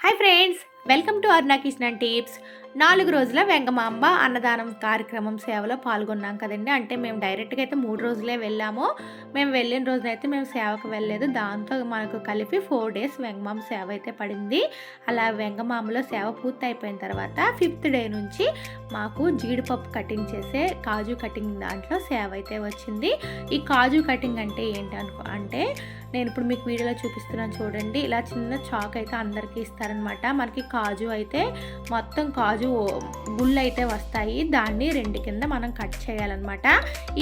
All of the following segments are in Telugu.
hi friends welcome to Aruna Kishan tips నాలుగు రోజుల వెంగమాంబ అన్నదానం కార్యక్రమం సేవలో పాల్గొన్నాం కదండి. అంటే మేము డైరెక్ట్గా అయితే మూడు రోజులే వెళ్ళాము. మేము వెళ్ళిన రోజునైతే మేము సేవకు వెళ్ళలేదు. దాంతో మనకు కలిపి ఫోర్ డేస్ వెంగమాంబ సేవ అయితే పడింది. అలా వెంగమాంబలో సేవ పూర్తి అయిపోయిన తర్వాత ఫిఫ్త్ డే నుంచి మాకు జీడిపప్పు కటింగ్ చేసే కాజు కటింగ్ దాంట్లో సేవ అయితే వచ్చింది. ఈ కాజు కటింగ్ అంటే ఏంటి అనుకో అంటే నేను ఇప్పుడు మీకు వీడియోలో చూపిస్తున్నాను చూడండి. ఇలా చిన్న చాక్ అయితే అందరికీ ఇస్తారనమాట. మనకి కాజు అయితే మొత్తం కాజు గుళ్ళు అయితే వస్తాయి. దాన్ని రెండు కింద మనం కట్ చేయాలన్నమాట.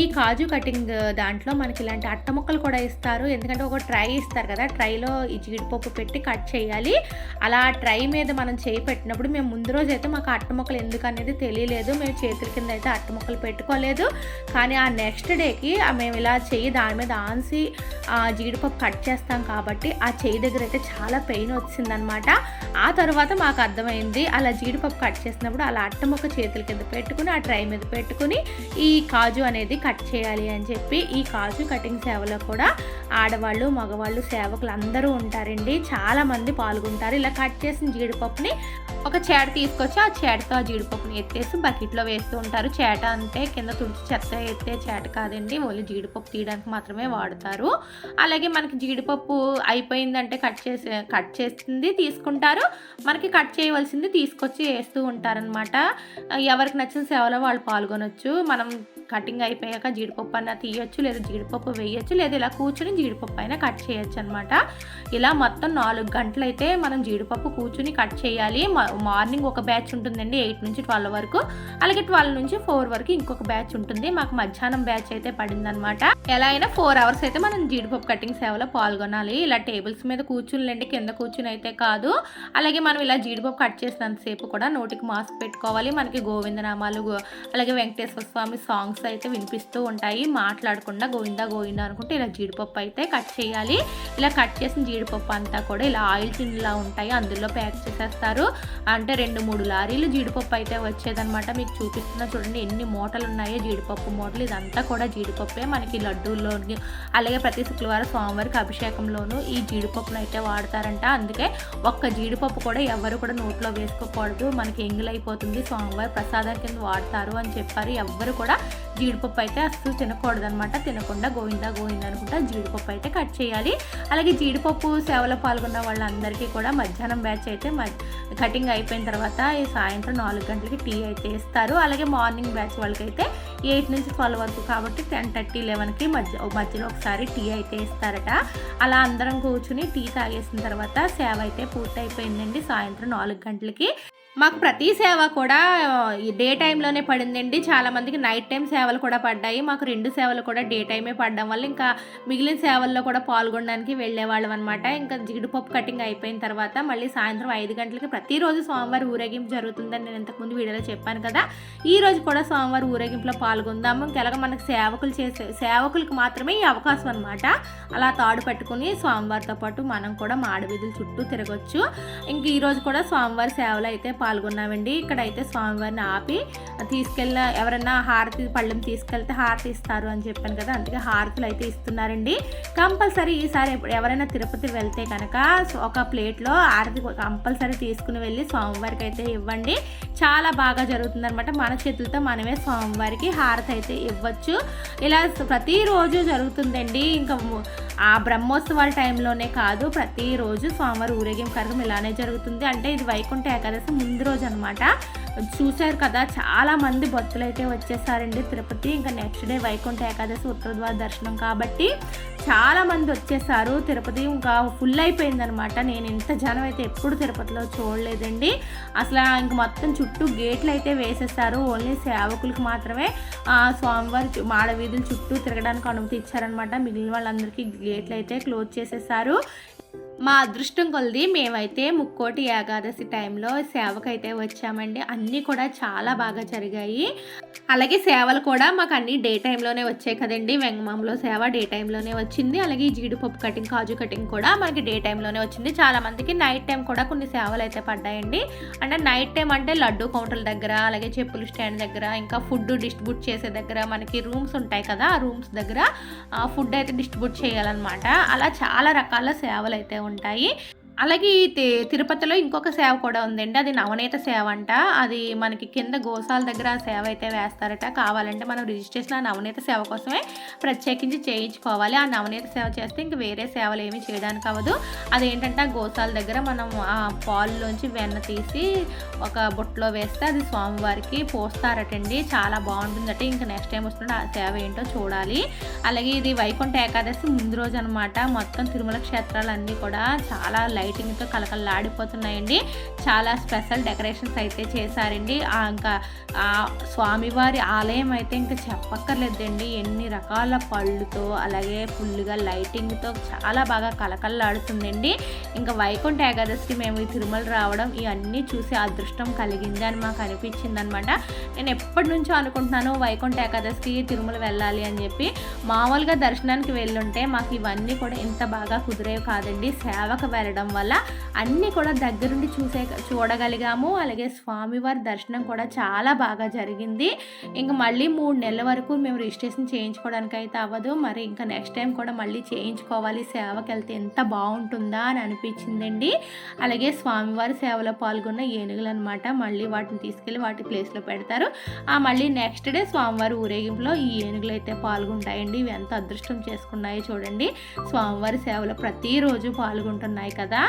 ఈ కాజు కటింగ్ దాంట్లో మనకి ఇలాంటి అట్ట ముక్కలు కూడా ఇస్తారు. ఎందుకంటే ఒక ట్రై ఇస్తారు కదా ట్రైలో ఈ జీడిపప్పు పెట్టి కట్ చేయాలి. అలా ట్రై మీద మనం చేయి పెట్టినప్పుడు మేము ముందు రోజు అయితే మాకు అట్ట ముక్కలు ఎందుకు అనేది తెలియలేదు. మేము చేతుల కింద అయితే అట్ట ముక్కలు పెట్టుకోలేదు. కానీ ఆ నెక్స్ట్ డేకి మేము ఇలా చెయ్యి దాని మీద ఆన్సి ఆ జీడిపప్పు కట్ చేస్తాం కాబట్టి ఆ చెయ్యి దగ్గర అయితే చాలా పెయిన్ వచ్చిందనమాట ఆ తర్వాత మాకు అర్థమైంది. అలా జీడిపప్పు కట్ చేసినప్పుడు అలా అట్టముక్క చేతుల కింద పెట్టుకుని ఆ ట్రై మీద పెట్టుకుని ఈ కాజు అనేది కట్ చేయాలి అని చెప్పి ఈ కాజు కటింగ్ సేవలో కూడా ఆడవాళ్ళు మగవాళ్ళు సేవకులు అందరూ ఉంటారండి. చాలామంది పాల్గొంటారు. ఇలా కట్ చేసిన జీడిపప్పుని ఒక చేట తీసుకొచ్చి ఆ చేటతో ఆ జీడిపప్పుని ఎత్తేసి బకెట్లో వేస్తూ ఉంటారు. చేట అంటే కింద తుడిచి చెత్త ఎత్తే చేట కాదండి. ఓన్లీ జీడిపప్పు తీయడానికి మాత్రమే వాడతారు. అలాగే మనకి జీడిపప్పు అయిపోయిందంటే కట్ చేసి కట్ చేసింది తీసుకుంటారు. మనకి కట్ చేయవలసింది తీసుకొచ్చి వేస్తూ ఉంటారు ఉంటారనమాట ఎవరికి నచ్చిన సేవలో వాళ్ళు పాల్గొనొచ్చు. మనం కటింగ్ అయిపోయాక జీడిపప్పు అన్న తీయొచ్చు లేదా జీడిపప్పు వేయొచ్చు లేదా ఇలా కూర్చుని జీడిపప్పు అయినా కట్ చేయొచ్చు అనమాట ఇలా మొత్తం నాలుగు గంటలు అయితే మనం జీడిపప్పు కూర్చుని కట్ చేయాలి. మార్నింగ్ ఒక బ్యాచ్ ఉంటుందండి ఎయిట్ నుంచి ట్వెల్వ్ వరకు. అలాగే ట్వెల్వ్ నుంచి ఫోర్ వరకు ఇంకొక బ్యాచ్ ఉంటుంది. మాకు మధ్యాహ్నం బ్యాచ్ అయితే పడిందనమాట ఎలా అయినా ఫోర్ అవర్స్ అయితే మనం జీడిపప్పు కటింగ్ సేవలో పాల్గొనాలి. ఇలా టేబుల్స్ మీద కూర్చునిలేండి కింద కూర్చుని అయితే కాదు. అలాగే మనం ఇలా జీడిపప్పు కట్ చేసినంతసేపు కూడా నోటికి మాస్క్ పెట్టుకోవాలి. మనకి గోవిందనామాలు అలాగే వెంకటేశ్వర స్వామి సాంగ్స్ అయితే వినిపిస్తూ ఉంటాయి. మాట్లాడకుండా గోవిందా గోవిందా అనుకుంటే ఇలా జీడిపప్పు అయితే కట్ చేయాలి. ఇలా కట్ చేసిన జీడిపప్పు అంతా కూడా ఇలా ఆయిల్ టిన్లా ఉంటాయి. అందులో ప్యాక్ చేసేస్తారు. అంటే రెండు మూడు లారీలు జీడిపప్పు అయితే వచ్చేదనమాట మీకు చూపిస్తున్నా చూడండి ఎన్ని మూటలు ఉన్నాయో జీడిపప్పు మూటలు. ఇదంతా కూడా జీడిపప్పే. మనకి లడ్డూల్లోని అలాగే ప్రతి శుక్రవారం స్వామివారికి అభిషేకంలోనూ ఈ జీడిపప్పును అయితే వాడతారంట. అందుకే ఒక్క జీడిపప్పు కూడా ఎవరు కూడా నోట్లో వేసుకోకూడదు. మనకి అయిపోతుంది స్వామివారి ప్రసాదం కింద వాడతారు అని చెప్పారు. ఎవ్వరు కూడా జీడిపప్పు అయితే అస్సలు తినకూడదనమాట తినకుండా గోవిందా గోవిందా అనుకుంటా జీడిపప్పు అయితే కట్ చేయాలి. అలాగే జీడిపప్పు సేవలో పాల్గొన్న వాళ్ళందరికీ కూడా మధ్యాహ్నం బ్యాచ్ అయితే మ- కటింగ్ అయిపోయిన తర్వాత ఈ సాయంత్రం నాలుగు గంటలకి టీ అయితే ఇస్తారు. అలాగే మార్నింగ్ బ్యాచ్ వాళ్ళకైతే ఎయిట్ నుంచి ట్వెల్వ్ వరకు కాబట్టి టెన్ థర్టీ లెవెన్కి మధ్య మధ్యలో ఒకసారి టీ అయితే ఇస్తారట. అలా అందరం కూర్చుని టీ తాగేసిన తర్వాత సేవ అయితే పూర్తి అయిపోయిందండి సాయంత్రం నాలుగు గంటలకి. మాకు ప్రతి సేవ కూడా ఈ డే టైంలోనే పడిందండి. చాలా మందికి నైట్ టైం సేవలు కూడా పడ్డాయి. మాకు రెండు సేవలు కూడా డే టైమే పడడం వల్ల ఇంకా మిగిలిన సేవల్లో కూడా పాల్గొనడానికి వెళ్ళేవాళ్ళం అనమాట ఇంకా జీడిపప్పు కటింగ్ అయిపోయిన తర్వాత మళ్ళీ సాయంత్రం ఐదు గంటలకి ప్రతిరోజు సోమవారం ఊరేగింపు జరుగుతుందని నేను ఇంతకుముందు వీడియోలో చెప్పాను కదా. ఈ రోజు కూడా సోమవారం ఊరేగింపులో పాల్గొందాము. ఇంకెలాగ మనకు సేవకులు చేసే సేవకులకు మాత్రమే ఈ అవకాశం అనమాట అలా తాడు పట్టుకుని సోమవారితో పాటు మనం కూడా మాడవీధుల చుట్టూ తిరగొచ్చు. ఇంక ఈ రోజు కూడా సోమవారి సేవలు అయితే పాల్గొన్నామండి. ఇక్కడైతే స్వామివారిని ఆపి తీసుకెళ్ళిన ఎవరైనా హారతి పళ్ళెం తీసుకెళ్తే హారతి ఇస్తారు అని చెప్పాను కదా అందుకే హారతులు అయితే ఇస్తున్నారండి. కంపల్సరీ ఈసారి ఎవరైనా తిరుపతి వెళ్తే కనుక ఒక ప్లేట్లో హారతి కంపల్సరీ తీసుకుని వెళ్ళి స్వామివారికి అయితే ఇవ్వండి. చాలా బాగా జరుగుతుందనమాట మన చేతులతో మనమే స్వామివారికి హారతి అయితే ఇవ్వచ్చు. ఇలా ప్రతిరోజు జరుగుతుందండి. ఇంకా ఆ బ్రహ్మోత్సవాల టైంలోనే కాదు ప్రతిరోజు స్వామివారి ఊరేగింపు కార్యక్రమం ఇలానే జరుగుతుంది. అంటే ఇది వైకుంఠ ఏకాదశి ముందు రోజు అనమాట చూశారు కదా చాలా మంది భక్తులు అయితే వచ్చేసారండి. తిరుపతి ఇంకా నెక్స్ట్ డే వైకుంఠ ఏకాదశి ఉత్తరద్వార దర్శనం కాబట్టి చాలా మంది వచ్చేసారు. తిరుపతి ఇంకా ఫుల్ అయిపోయిందనమాట నేను ఇంత జనం అయితే ఎప్పుడు తిరుపతిలో చూడలేదండి. అసలు ఇంక మొత్తం చుట్టూ గేట్లు అయితే వేసేసారు. ఓన్లీ సేవకులకు మాత్రమే ఆ స్వామివారి చు- మాడ వీధులు చుట్టూ తిరగడానికి అనుమతి ఇచ్చారనమాట మిగిలిన వాళ్ళందరికీ గేట్లు అయితే క్లోజ్ చేసేసారు. మా అదృష్టం కొలది మేమైతే ముక్కోటి ఏకాదశి టైంలో సేవకైతే వచ్చామండి. అన్నీ కూడా చాలా బాగా జరిగాయి. అలాగే సేవలు కూడా మాకు అన్ని డే టైంలోనే వచ్చాయి కదండి. వెంగమాంలో సేవ డే టైంలోనే వచ్చింది. అలాగే జీడిపప్పు కటింగ్ కాజు కటింగ్ కూడా మనకి డే టైంలోనే వచ్చింది. చాలా మందికి నైట్ టైం కూడా కొన్ని సేవలు అయితే పడ్డాయండి. అంటే నైట్ టైం అంటే లడ్డు కౌంటర్ల దగ్గర అలాగే చెప్పులు స్టాండ్ దగ్గర ఇంకా ఫుడ్ డిస్ట్రిబ్యూట్ చేసే దగ్గర మనకి రూమ్స్ ఉంటాయి కదా ఆ రూమ్స్ దగ్గర ఫుడ్ అయితే డిస్ట్రిబ్యూట్ చేయాలన్నమాట. అలా చాలా రకాల సేవలు అయితే ఉంటాయి. అలాగే ఈ తి- తిరుపతిలో ఇంకొక సేవ కూడా ఉందండి. అది నవనీత సేవ అంట. అది మనకి కింద గోసాల దగ్గర ఆ సేవ అయితే వేస్తారట. కావాలంటే మనం రిజిస్ట్రేషన్ ఆ నవనీత సేవ కోసమే ప్రత్యేకించి చేయించుకోవాలి. ఆ నవనీత సేవ చేస్తే ఇంక వేరే సేవలు ఏమీ చేయడానికి అవ్వదు. అదేంటంటే ఆ గోసాల దగ్గర మనం ఆ పాలులోంచి వెన్న తీసి ఒక బుట్టలో వేస్తే అది స్వామివారికి పోస్తారటండి. చాలా బాగుంటుందట. ఇంకా నెక్స్ట్ టైం వస్తుంటే ఆ సేవ ఏంటో చూడాలి. అలాగే ఇది వైకుంఠ ఏకాదశి ముందు రోజు అనమాట మొత్తం తిరుమల క్షేత్రాలన్నీ కూడా చాలా లైట్ లైటింగ్తో కలకలలాడిపోతున్నాయండి చాలా స్పెషల్ డెకరేషన్స్ అయితే చేశారండి. ఇంకా ఆ స్వామివారి ఆలయం అయితే ఇంకా చెప్పక్కర్లేదండి. ఎన్ని రకాల పళ్ళుతో అలాగే ఫుల్గా లైటింగ్తో చాలా బాగా కలకలలాడుతుందండి ఇంకా వైకుంఠ ఏకాదశికి మేము ఈ తిరుమల రావడం ఇవన్నీ చూసి అదృష్టం కలిగింది అని మాకు అనిపించింది అనమాట నేను ఎప్పటి నుంచో అనుకుంటున్నాను వైకుంఠ ఏకాదశికి తిరుమల వెళ్ళాలి అని చెప్పి. మామూలుగా దర్శనానికి వెళ్ళుంటే మాకు ఇవన్నీ కూడా ఇంత బాగా కుదిరేవి కాదండి. సేవకు వెళ్ళడం వల్ల అన్నీ కూడా దగ్గరుండి చూసే చూడగలిగాము. అలాగే స్వామివారి దర్శనం కూడా చాలా బాగా జరిగింది. ఇంకా మళ్ళీ మూడు నెలల వరకు మేము రిజిస్ట్రేషన్ చేయించుకోవడానికి అయితే అవ్వదు. మరి ఇంకా నెక్స్ట్ టైం కూడా మళ్ళీ చేయించుకోవాలి. సేవకి వెళ్తే ఎంత బాగుంటుందా అని అనిపించిందండి. అలాగే స్వామివారి సేవలో పాల్గొన్న ఏనుగులు అనమాట మళ్ళీ వాటిని తీసుకెళ్ళి వాటి ప్లేస్లో పెడతారు. ఆ మళ్ళీ నెక్స్ట్ డే స్వామివారి ఊరేగింపులో ఈ ఏనుగులు అయితే పాల్గొంటాయండి. ఇవి ఎంత అదృష్టం చేసుకున్నాయో చూడండి. స్వామివారి సేవలో ప్రతిరోజు పాల్గొంటున్నాయి కదా.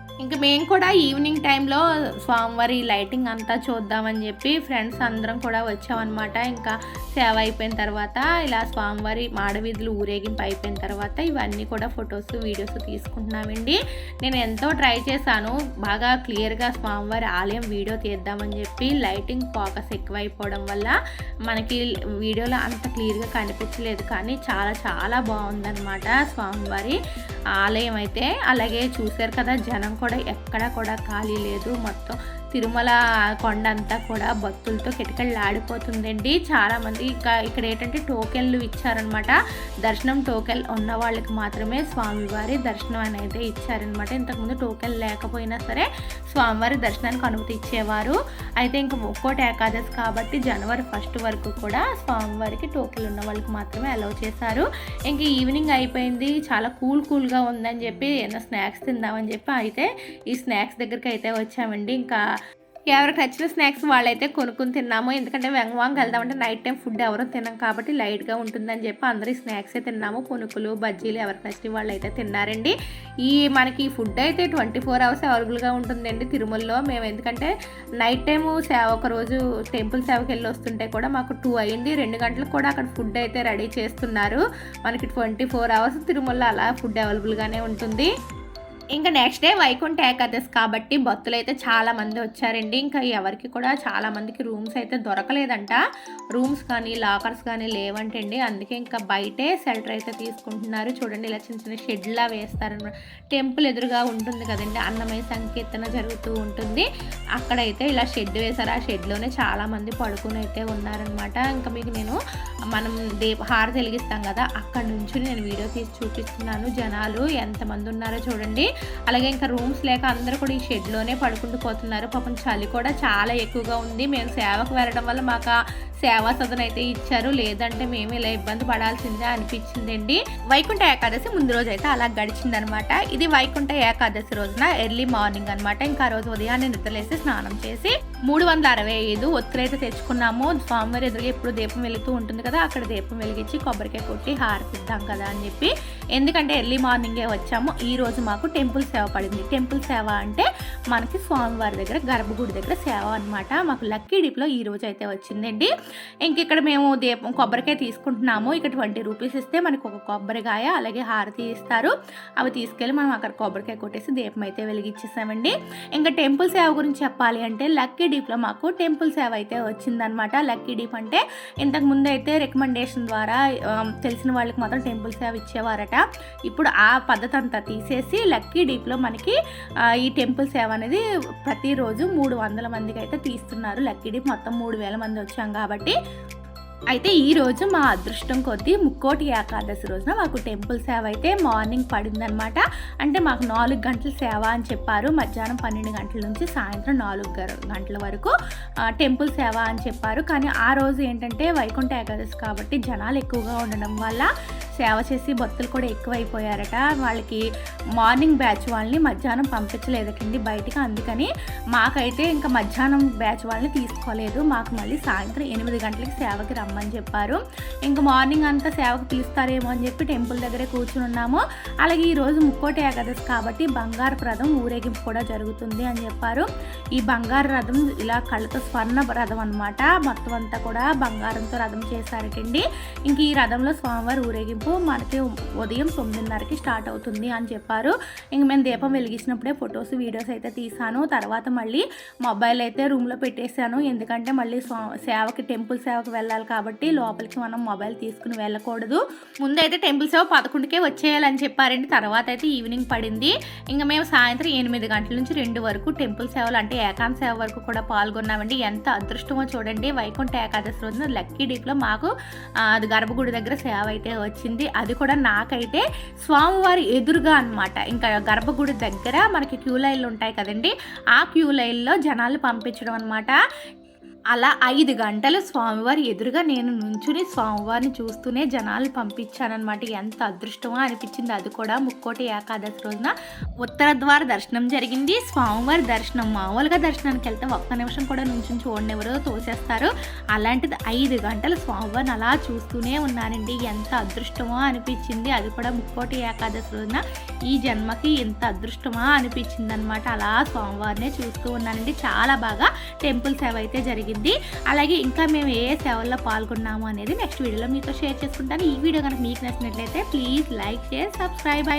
ఇంకా మేము కూడా ఈవినింగ్ టైంలో స్వామివారి లైటింగ్ అంతా చూద్దామని చెప్పి ఫ్రెండ్స్ అందరం కూడా వచ్చామన్నమాట. ఇంకా సేవ అయిపోయిన తర్వాత ఇలా స్వామివారి మాడవీధులు ఊరేగింపు అయిపోయిన తర్వాత ఇవన్నీ కూడా ఫొటోస్ వీడియోస్ తీసుకుంటున్నామండి. నేను ఎంతో ట్రై చేశాను. బాగా క్లియర్గా స్వామివారి ఆలయం వీడియో తీద్దామని చెప్పి లైటింగ్ ఫోకస్ ఎక్కువైపోవడం వల్ల మనకి వీడియోలో అంత క్లియర్గా కనిపించలేదు. కానీ చాలా చాలా బాగుందన్నమాట స్వామివారి ఆలయం అయితే. అలాగే చూశారు కదా జనం కూడా ఎక్కడా కూడా ఖాళీ లేదు. మొత్తం తిరుమల కొండ అంతా కూడా భక్తులతో కిటకిళ్ళాడిపోతుందండి చాలామంది ఇంకా ఇక్కడ ఏంటంటే టోకెన్లు ఇచ్చారనమాట. దర్శనం టోకెన్ ఉన్న వాళ్ళకి మాత్రమే స్వామివారి దర్శనం అనేది ఇచ్చారనమాట. ఇంతకుముందు టోకెన్ లేకపోయినా సరే స్వామివారి దర్శనానికి అనుమతి ఇచ్చేవారు. అయితే ఇంకా ఒక్కోటి ఏకాదశి కాబట్టి జనవరి ఫస్ట్ వరకు కూడా స్వామివారికి టోకెన్లు ఉన్న వాళ్ళకి మాత్రమే అలౌ చేశారు. ఇంక ఈవినింగ్ అయిపోయింది. చాలా కూల్ కూల్గా ఉందని చెప్పి ఏదైనా స్నాక్స్ తిందామని చెప్పి అయితే ఈ స్నాక్స్ దగ్గరికి అయితే వచ్చామండి. ఇంకా ఎవరికి నచ్చిన స్నాక్స్ వాళ్ళైతే కొనుక్కుని తిన్నాము. ఎందుకంటే వెంగవాంగ్ వెళ్దామంటే నైట్ టైం ఫుడ్ ఎవరు తినాం కాబట్టి లైట్గా ఉంటుందని చెప్పి అందరూ స్నాక్సే తిన్నాము. పునుకులు బజ్జీలు ఎవరికి నచ్చిన వాళ్ళు అయితే తిన్నారండి. ఈ మనకి ఫుడ్ అయితే ట్వంటీ ఫోర్ అవర్స్ అవైలబుల్గా ఉంటుందండి తిరుమలలో. మేము ఎందుకంటే నైట్ టైము సేవ ఒక రోజు టెంపుల్ సేవకి వెళ్ళి వస్తుంటే కూడా మాకు టూ అయింది రెండు గంటలకు కూడా అక్కడ ఫుడ్ అయితే రెడీ చేస్తున్నారు. మనకి ట్వంటీ ఫోర్ అవర్స్ తిరుమలలో అలా ఫుడ్ అవైలబుల్గానే ఉంటుంది. ఇంకా నెక్స్ట్ డే వైకుంఠ ఏకాదశి కాబట్టి భక్తులు అయితే చాలా మంది వచ్చారండి. ఇంకా ఎవరికి కూడా చాలా మందికి రూమ్స్ అయితే దొరకలేదంట. రూమ్స్ కానీ లాకర్స్ కానీ లేవంటండి. అందుకే ఇంకా బయటే షెల్టర్ అయితే తీసుకుంటున్నారు. చూడండి ఇలా చిన్న చిన్న షెడ్లా వేస్తారనమాట టెంపుల్ ఎదురుగా ఉంటుంది కదండి. అన్నమయ్య సంకీర్తన జరుగుతూ ఉంటుంది. అక్కడైతే ఇలా షెడ్ వేశారు. ఆ షెడ్లోనే చాలా మంది పడుకుని అయితే ఉన్నారనమాట ఇంకా మీకు నేను మనం దీప హారతి వెలిగిస్తాం కదా. అక్కడ నుంచి నేను వీడియో తీసి చూపిస్తున్నాను. జనాలు ఎంతమంది ఉన్నారో చూడండి. అలాగే ఇంకా రూమ్స్ లేక అందరూ కూడా ఈ షెడ్లోనే పడుకుంటూ పోతున్నారు. పాపం చలి కూడా చాలా ఎక్కువగా ఉంది. మేము సేవకు వెళ్ళడం వల్ల మాకు ఆ సేవా సదన అయితే ఇచ్చారు. లేదంటే మేము ఇలా ఇబ్బంది పడాల్సిందే అనిపించిందండి. వైకుంఠ ఏకాదశి ముందు రోజు అయితే అలా గడిచిందనమాట. ఇది వైకుంఠ ఏకాదశి రోజున ఎర్లీ మార్నింగ్ అనమాట ఇంకా ఆ రోజు ఉదయాన్నే నిద్రలేసి స్నానం చేసి మూడు వందల అరవై ఐదు ఒత్తులైతే తెచ్చుకున్నాము. స్వామివారి ఎదురుగా ఎప్పుడు దీపం వెలుగుతూ ఉంటుంది కదా అక్కడ దీపం వెలిగించి కొబ్బరికాయ కొట్టి హారతిద్దాం కదా అని చెప్పి ఎందుకంటే ఎర్లీ మార్నింగే వచ్చాము. ఈ రోజు మాకు టెంపుల్ సేవ పడింది. టెంపుల్ సేవ అంటే మనకి స్వామివారి దగ్గర గర్భగుడి దగ్గర సేవ అనమాట మాకు లక్కీ డిప్లో ఈ రోజు అయితే వచ్చిందండి. ఇంక ఇక్కడ మేము దీపం కొబ్బరికాయ తీసుకుంటున్నాము. ఇక్కడ ట్వంటీ రూపీస్ ఇస్తే మనకు ఒక కొబ్బరికాయ అలాగే హారతి ఇస్తారు. అవి తీసుకెళ్ళి మనం అక్కడ కొబ్బరికాయ కొట్టేసి దీపం అయితే వెలిగించేసామండి. ఇంకా టెంపుల్ సేవ గురించి చెప్పాలి అంటే లక్కీ డీప్లో మాకు టెంపుల్ సేవ అయితే వచ్చిందనమాట లక్కీ డీప్ అంటే ఇంతకు ముందు అయితే రికమెండేషన్ ద్వారా తెలిసిన వాళ్ళకి మాత్రం టెంపుల్ సేవ ఇచ్చేవారట. ఇప్పుడు ఆ పద్ధతి అంతా తీసేసి లక్కీ డీప్లో మనకి ఈ టెంపుల్ సేవ అనేది ప్రతిరోజు మూడు వందల మందికి అయితే తీస్తున్నారు. లక్కీ డీప్ మొత్తం మూడు వేల మంది వచ్చాం కాబట్టి అయితే ఈ రోజు మా అదృష్టం కొద్దీ ముక్కోటి ఏకాదశి రోజున మాకు టెంపుల్ సేవ అయితే మార్నింగ్ పడిందనమాట అంటే మాకు నాలుగు గంటల సేవ అని చెప్పారు. మధ్యాహ్నం పన్నెండు గంటల నుంచి సాయంత్రం నాలుగు గంటల వరకు టెంపుల్ సేవ అని చెప్పారు. కానీ ఆ రోజు ఏంటంటే వైకుంఠ ఏకాదశి కాబట్టి జనాలు ఎక్కువగా ఉండడం వల్ల సేవ చేసి భక్తులు కూడా ఎక్కువైపోయారట. వాళ్ళకి మార్నింగ్ బ్యాచ్ వాళ్ళని మధ్యాహ్నం పంపించలేదటండి బయటికి. అందుకని మాకైతే ఇంకా మధ్యాహ్నం బ్యాచ్ వాళ్ళని తీసుకోలేదు. మాకు మళ్ళీ సాయంత్రం ఎనిమిది గంటలకి సేవకి రమ్మని చెప్పారు. ఇంకా మార్నింగ్ అంతా సేవకు పిలుస్తారేమో అని చెప్పి టెంపుల్ దగ్గరే కూర్చుని ఉన్నాము. అలాగే ఈరోజు ముక్కోటి ఏకాదశి కాబట్టి బంగారు రథం ఊరేగింపు కూడా జరుగుతుంది అని చెప్పారు. ఈ బంగారు రథం ఇలా కళ్ళతో స్వర్ణ రథం అనమాట మొత్తం అంతా కూడా బంగారంతో రథం చేశారటండి. ఇంక ఈ రథంలో స్వామివారి ఊరేగింపు మనకి ఉదయం తొమ్మిదిన్నరకి స్టార్ట్ అవుతుంది అని చెప్పారు. ఇంక మేము దీపం వెలిగించినప్పుడే ఫొటోస్ వీడియోస్ అయితే తీసాను తర్వాత మళ్ళీ మొబైల్ అయితే రూమ్లో పెట్టేశాను. ఎందుకంటే మళ్ళీ సేవకి టెంపుల్ సేవకి వెళ్ళాలి కాబట్టి లోపలికి మనం మొబైల్ తీసుకుని వెళ్ళకూడదు. ముందైతే టెంపుల్ సేవ పదకొండుకే వచ్చేయాలని చెప్పారండి. తర్వాత అయితే ఈవినింగ్ పడింది. ఇంకా మేము సాయంత్రం ఎనిమిది గంటల నుంచి రెండు వరకు టెంపుల్ సేవలు అంటే ఏకాంత సేవ వరకు కూడా పాల్గొన్నామండి. ఎంత అదృష్టమో చూడండి. వైకుంఠ ఏకాదశి రోజున లక్కీ డీప్లో మాకు అది గర్భగుడి దగ్గర సేవ అయితే వచ్చింది. అది కూడా నాకైతే స్వామివారి ఎదురుగా అన్నమాట. ఇంకా గర్భగుడి దగ్గర మనకి క్యూ లైన్లు ఉంటాయి కదండి. ఆ క్యూ లైన్లో జనాలు పంపించడం అనమాట అలా ఐదు గంటలు స్వామివారి ఎదురుగా నేను నుంచుని స్వామివారిని చూస్తూనే జనాలు పంపించానమాట ఎంత అదృష్టమో అనిపించింది. అది కూడా ముక్కోటి ఏకాదశి రోజున ఉత్తర ద్వార దర్శనం జరిగింది. స్వామివారి దర్శనం మామూలుగా దర్శనానికి వెళ్తే ఒక్క నిమిషం కూడా నుంచుని చూడనివ్వరు తోసేస్తారు. అలాంటిది ఐదు గంటలు స్వామివారిని అలా చూస్తూనే ఉన్నానండి. ఎంత అదృష్టమో అనిపించింది. అది కూడా ముక్కోటి ఏకాదశి రోజున ఈ జన్మకి ఎంత అదృష్టమా అనిపించింది అనమాట అలా స్వామివారినే చూస్తూ ఉన్నానండి. చాలా బాగా టెంపుల్ సేవ అయితే జరిగింది అలాగే ఇంకా మేము ఏ ఏ సేవల్లో పాల్గొన్నాము అనేది నెక్స్ట్ వీడియోలో మీతో షేర్ చేసుకుంటాను. ఈ వీడియో కనుక మీకు నచ్చినట్లయితే ప్లీజ్ లైక్ షేర్ సబ్స్క్రైబ్